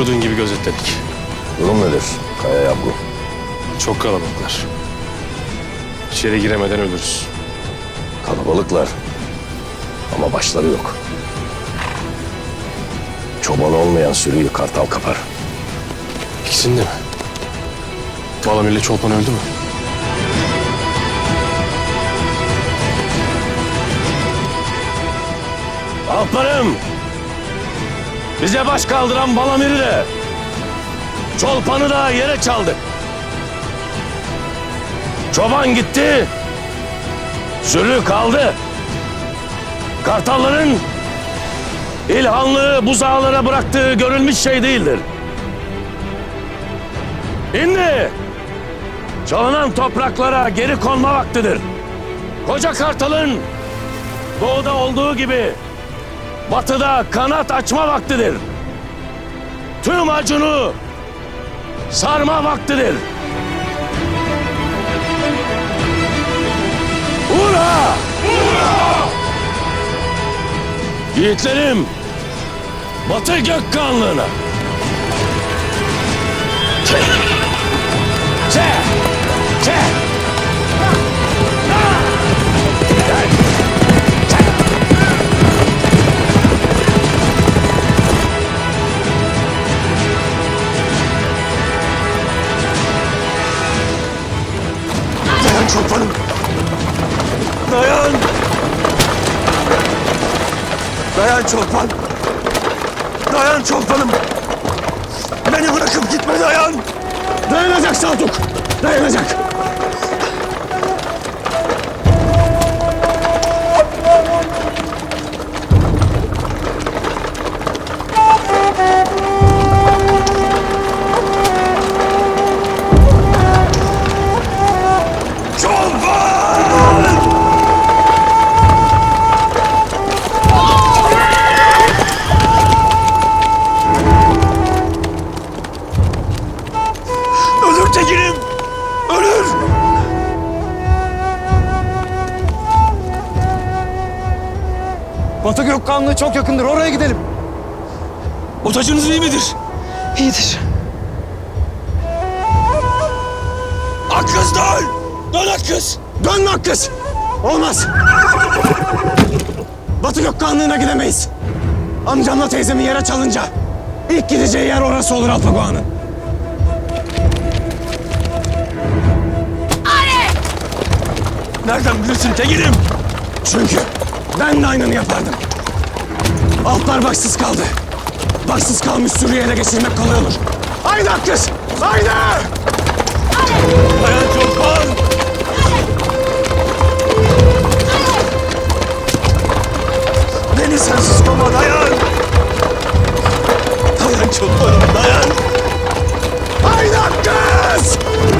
Buyurduğun gibi gözetledik. Durum nedir Kaya Yavru? Çok kalabalıklar. İçeri giremeden ölürüz. Kalabalıklar. Ama başları yok. Çoban olmayan sürüyü kartal kapar. İkisinde mi? Balamir'le Çolpan öldü mü? Alparım! Bize baş kaldıran Balamir'i de, Çolpan'ı da yere çaldık. Çoban gitti, sürü kaldı. Kartalların İlhanlığı buzağlara bıraktığı görülmüş şey değildir. Şimdi çalınan topraklara geri konma vaktidir. Koca Kartal'ın doğuda olduğu gibi batıda kanat açma vaktidir. Tüm acını sarma vaktidir. Ura! Yiğitlerim, Batı Gökkanlığı'na. Dayan çoban! Dayan çobanım! Beni bırakıp gitme dayan! Dayanacak Sadık! Dayanacak! Batı Gökkanlığı çok yakındır. Oraya gidelim. Otacınız iyi midir? İyidir. Akkız dön! Dön Akkız! Dön Akkız! Olmaz! Batı Gökkanlığı'na gidemeyiz. Amcamla teyzemi yere çalınca ilk gideceği yer orası olur Alpagoğan'ın. Nereden bilirsin Tegin'im? Çünkü ben de aynını yapardım. Altlar başsız kaldı. Başsız kalmış sürüyü ele geçirmek kolay olur. Haydi Akkız! Haydi! Dayan çoban! Beni sensiz koma dayan! Dayan çobanım dayan! Haydi Akkız! Alpagon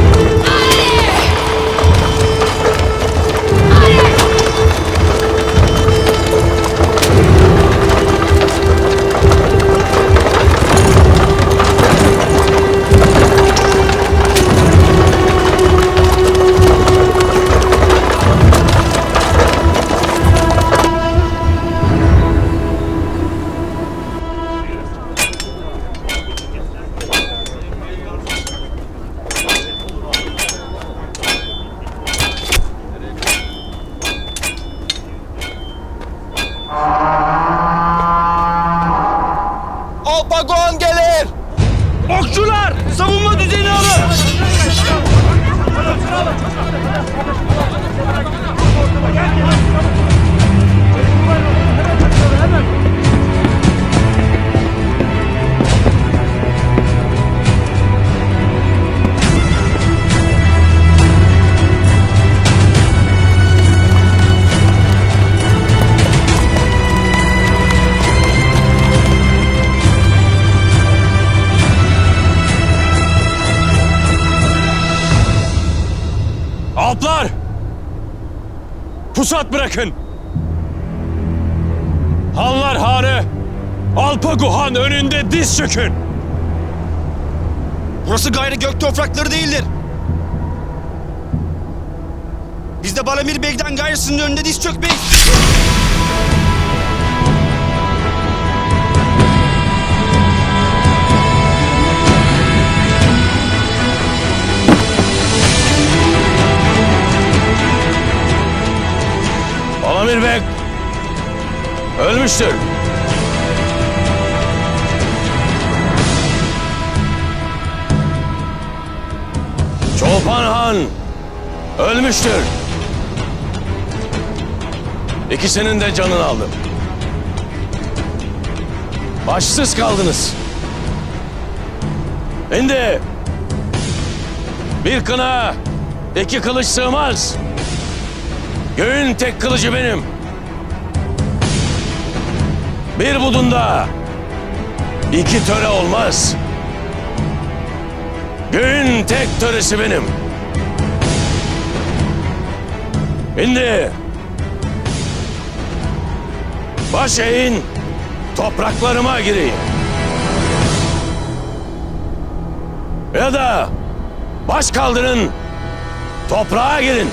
Okçular! Savunma düzeni alın! Alplar! Pusat bırakın! Hanlar Hanı, Alpaguhan önünde diz çökün! Burası gayrı gök toprakları değildir. Biz de Balamir Bey'den gayrısının önünde diz çökmeyiz. Balamir Bey ölmüştür. Çolpan Han ölmüştür. İkisinin de canını aldım. Başsız kaldınız. Şimdi bir kına iki kılıç sığmaz. Göğün tek kılıcı benim. Bir budunda iki töre olmaz. Göğün tek töresi benim. Şimdi baş eğin topraklarıma gireyim. Ya da baş kaldırın toprağa girin.